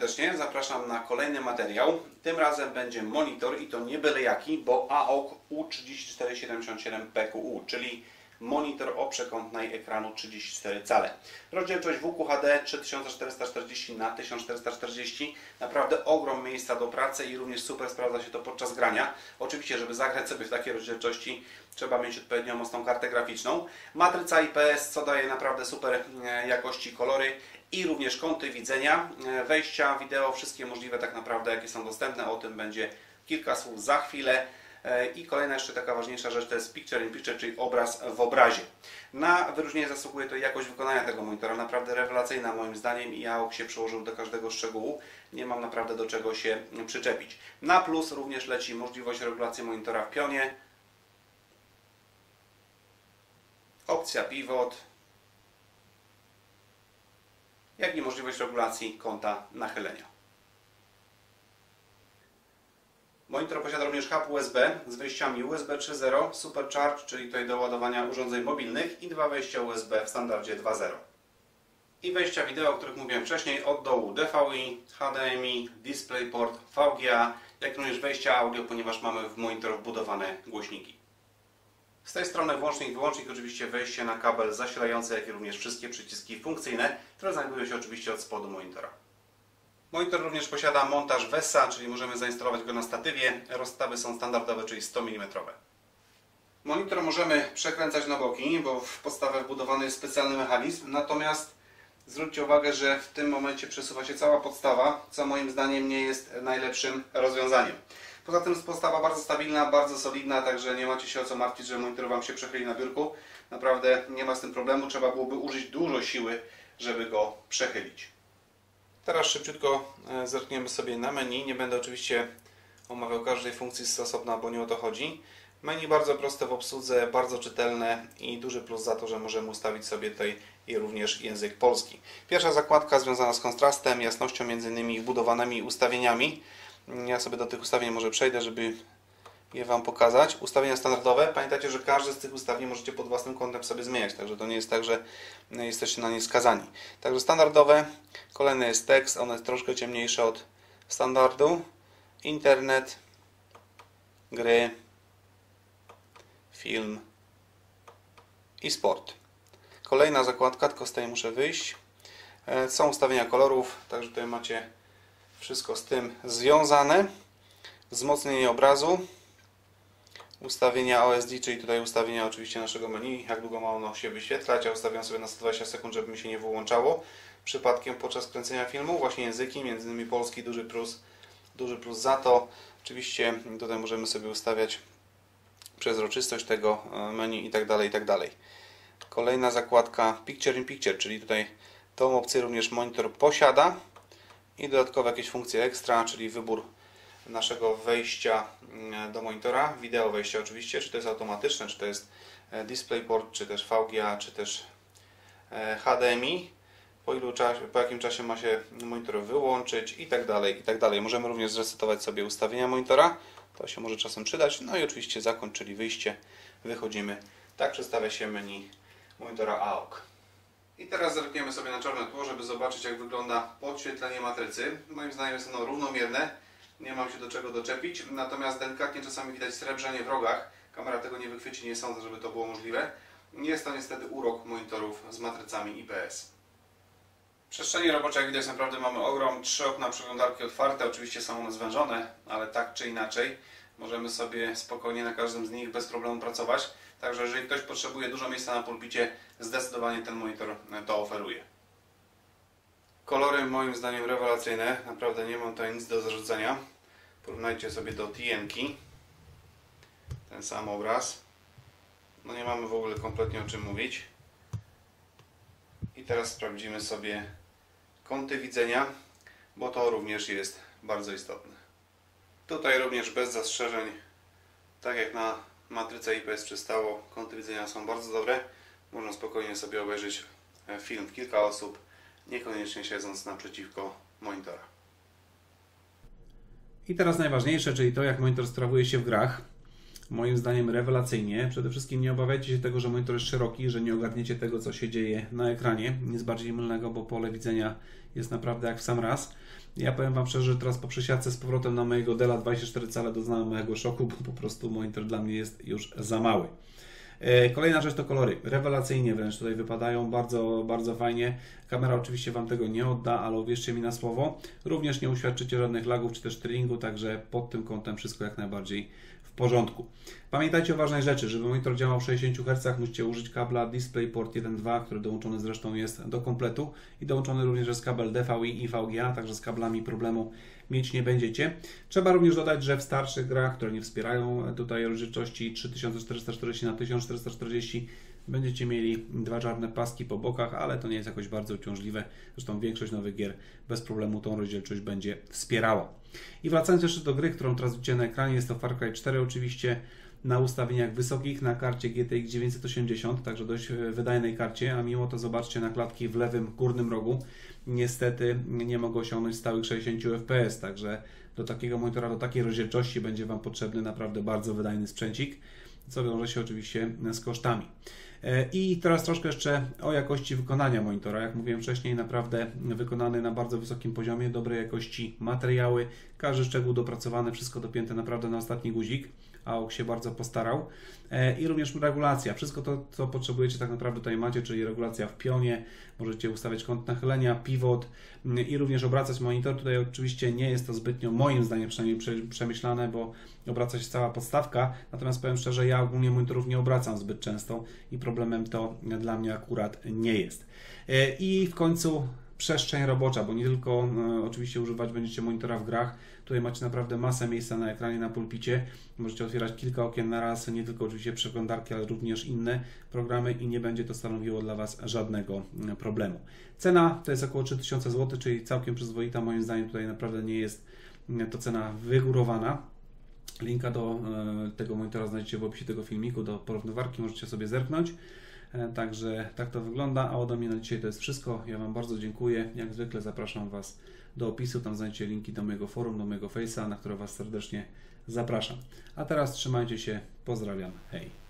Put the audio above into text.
serdecznie, zapraszam na kolejny materiał. Tym razem będzie monitor i to nie byle jaki, bo AOK U3477PQU, czyli monitor o przekątnej ekranu 34 cale. Rozdzielczość WQHD 3440 na 1440 naprawdę ogrom miejsca do pracy i również super sprawdza się to podczas grania. Oczywiście, żeby zagrać sobie w takiej rozdzielczości trzeba mieć odpowiednio mocną kartę graficzną. Matryca IPS, co daje naprawdę super e, jakości kolory i również kąty widzenia, e, wejścia wideo, wszystkie możliwe tak naprawdę jakie są dostępne. O tym będzie kilka słów za chwilę. E, I kolejna jeszcze taka ważniejsza rzecz to jest picture in picture, czyli obraz w obrazie. Na wyróżnienie zasługuje to jakość wykonania tego monitora, naprawdę rewelacyjna moim zdaniem i AOK się przyłożył do każdego szczegółu. Nie mam naprawdę do czego się przyczepić. Na plus również leci możliwość regulacji monitora w pionie. Opcja pivot, jak i możliwość regulacji kąta nachylenia. Monitor posiada również hub USB z wejściami USB 3.0, Supercharge, czyli tutaj do ładowania urządzeń mobilnych i dwa wejścia USB w standardzie 2.0. I wejścia wideo, o których mówiłem wcześniej, od dołu DVI, HDMI, DisplayPort, VGA, jak również wejścia audio, ponieważ mamy w monitor wbudowane głośniki. Z tej strony włącznik, wyłącznik, oczywiście wejście na kabel zasilający, jak i również wszystkie przyciski funkcyjne, które znajdują się oczywiście od spodu monitora. Monitor również posiada montaż VESA, czyli możemy zainstalować go na statywie. Rozstawy są standardowe, czyli 100 mm. Monitor możemy przekręcać na boki, bo w podstawę wbudowany jest specjalny mechanizm. Natomiast zwróćcie uwagę, że w tym momencie przesuwa się cała podstawa, co moim zdaniem nie jest najlepszym rozwiązaniem. Poza tym jest podstawa bardzo stabilna, bardzo solidna, także nie macie się o co martwić, że monitor Wam się przechyli na biurku. Naprawdę nie ma z tym problemu, trzeba byłoby użyć dużo siły, żeby go przechylić. Teraz szybciutko e, zerkniemy sobie na menu. Nie będę oczywiście omawiał każdej funkcji z osobna, bo nie o to chodzi. Menu bardzo proste w obsłudze, bardzo czytelne i duży plus za to, że możemy ustawić sobie tutaj również język polski. Pierwsza zakładka związana z kontrastem, jasnością między innymi wbudowanymi ustawieniami. Ja sobie do tych ustawień może przejdę, żeby je Wam pokazać. Ustawienia standardowe. Pamiętajcie, że każdy z tych ustawień możecie pod własnym kątem sobie zmieniać, także to nie jest tak, że jesteście na nie skazani. Także standardowe. Kolejny jest tekst, one jest troszkę ciemniejsze od standardu. Internet, gry, film i sport. Kolejna zakładka, tylko z tej muszę wyjść. E, są ustawienia kolorów, także tutaj macie wszystko z tym związane. Wzmocnienie obrazu, ustawienia OSD, czyli tutaj ustawienia oczywiście naszego menu, jak długo ma ono się wyświetlać. Ja ustawiam sobie na 120 sekund, żeby mi się nie wyłączało. Przypadkiem podczas kręcenia filmu właśnie języki, między innymi polski, duży plus, duży plus za to. Oczywiście tutaj możemy sobie ustawiać przezroczystość tego e, menu i tak dalej, i tak dalej. Kolejna zakładka Picture in Picture, czyli tutaj tą opcję również monitor posiada i dodatkowe jakieś funkcje ekstra, czyli wybór naszego wejścia mm, do monitora, wideo wejścia oczywiście, czy to jest automatyczne, czy to jest e, DisplayPort, czy też VGA, czy też e, HDMI, po, ilu czasie, po jakim czasie ma się monitor wyłączyć i tak dalej, i tak dalej. Możemy również zresetować sobie ustawienia monitora, to się może czasem przydać, no i oczywiście zakończ, czyli wyjście, wychodzimy. Tak przedstawia się menu monitora AOK. I teraz zerkniemy sobie na czarne tło, żeby zobaczyć jak wygląda podświetlenie matrycy. Moim zdaniem jest ono równomierne nie mam się do czego doczepić, natomiast delikatnie czasami widać srebrzenie w rogach. Kamera tego nie wychwyci, nie sądzę, żeby to było możliwe. Jest to niestety urok monitorów z matrycami IPS. Przestrzeni roboczej, jak widać, naprawdę mamy ogrom. Trzy okna przeglądarki otwarte, oczywiście są one zwężone, ale tak czy inaczej możemy sobie spokojnie na każdym z nich bez problemu pracować. Także jeżeli ktoś potrzebuje dużo miejsca na pulpicie, zdecydowanie ten monitor to oferuje. Kolory moim zdaniem rewelacyjne. Naprawdę nie mam tutaj nic do zarzucenia. Porównajcie sobie do TNki. Ten sam obraz. No nie mamy w ogóle kompletnie o czym mówić. I teraz sprawdzimy sobie kąty widzenia, bo to również jest bardzo istotne. Tutaj również bez zastrzeżeń, tak jak na matryce IPS przystało, kąty widzenia są bardzo dobre. Można spokojnie sobie obejrzeć film w kilka osób niekoniecznie siedząc naprzeciwko monitora. I teraz najważniejsze, czyli to, jak monitor sprawuje się w grach. Moim zdaniem rewelacyjnie. Przede wszystkim nie obawiajcie się tego, że monitor jest szeroki, że nie ogarniecie tego, co się dzieje na ekranie. Nic bardziej mylnego, bo pole widzenia jest naprawdę jak w sam raz. Ja powiem Wam szczerze, że teraz po przesiadce z powrotem na mojego Dela 24 cale doznałem mojego szoku, bo po prostu monitor dla mnie jest już za mały. E, kolejna rzecz to kolory. Rewelacyjnie wręcz tutaj wypadają, bardzo, bardzo fajnie. Kamera oczywiście Wam tego nie odda, ale uwierzcie mi na słowo. Również nie uświadczycie żadnych lagów czy też trillingu, także pod tym kątem wszystko jak najbardziej w porządku. Pamiętajcie o ważnej rzeczy, żeby monitor działał w 60 Hz musicie użyć kabla DisplayPort 1.2, który dołączony zresztą jest do kompletu i dołączony również jest kabel DVI i VGA, także z kablami problemu mieć nie będziecie. Trzeba również dodać, że w starszych grach, które nie wspierają tutaj rozdzielczości 3440 na 1440 będziecie mieli dwa czarne paski po bokach, ale to nie jest jakoś bardzo uciążliwe. Zresztą większość nowych gier bez problemu tą rozdzielczość będzie wspierała. I wracając jeszcze do gry, którą teraz widzicie na ekranie, jest to Far Cry 4 oczywiście na ustawieniach wysokich na karcie GTX 980, także dość wydajnej karcie, a mimo to zobaczcie nakładki w lewym górnym rogu. Niestety nie mogą osiągnąć stałych 60 fps, także do takiego monitora, do takiej rozdzielczości będzie Wam potrzebny naprawdę bardzo wydajny sprzęcik, co wiąże się oczywiście z kosztami. E, I teraz troszkę jeszcze o jakości wykonania monitora. Jak mówiłem wcześniej, naprawdę wykonany na bardzo wysokim poziomie, dobrej jakości materiały, każdy szczegół dopracowany, wszystko dopięte naprawdę na ostatni guzik. AUK się bardzo postarał. E, I również regulacja. Wszystko to, co potrzebujecie tak naprawdę tutaj macie, czyli regulacja w pionie, możecie ustawiać kąt nachylenia, pivot mm, i również obracać monitor. Tutaj oczywiście nie jest to zbytnio, moim zdaniem przynajmniej przemyślane, bo obraca się cała podstawka, natomiast powiem szczerze, ja ogólnie monitorów nie obracam zbyt często i problemem to dla mnie akurat nie jest. E, I w końcu przestrzeń robocza, bo nie tylko e, oczywiście używać będziecie monitora w grach, tutaj macie naprawdę masę miejsca na ekranie, na pulpicie, możecie otwierać kilka okien na raz, nie tylko oczywiście przeglądarki, ale również inne programy i nie będzie to stanowiło dla Was żadnego e, problemu. Cena to jest około 3000 zł, czyli całkiem przyzwoita, moim zdaniem tutaj naprawdę nie jest to cena wygórowana. Linka do tego monitora znajdziecie w opisie tego filmiku, do porównywarki, możecie sobie zerknąć. E, także tak to wygląda, a ode mnie na dzisiaj to jest wszystko. Ja Wam bardzo dziękuję. Jak zwykle zapraszam Was do opisu, tam znajdziecie linki do mojego forum, do mojego face'a, na które Was serdecznie zapraszam. A teraz trzymajcie się, pozdrawiam, hej.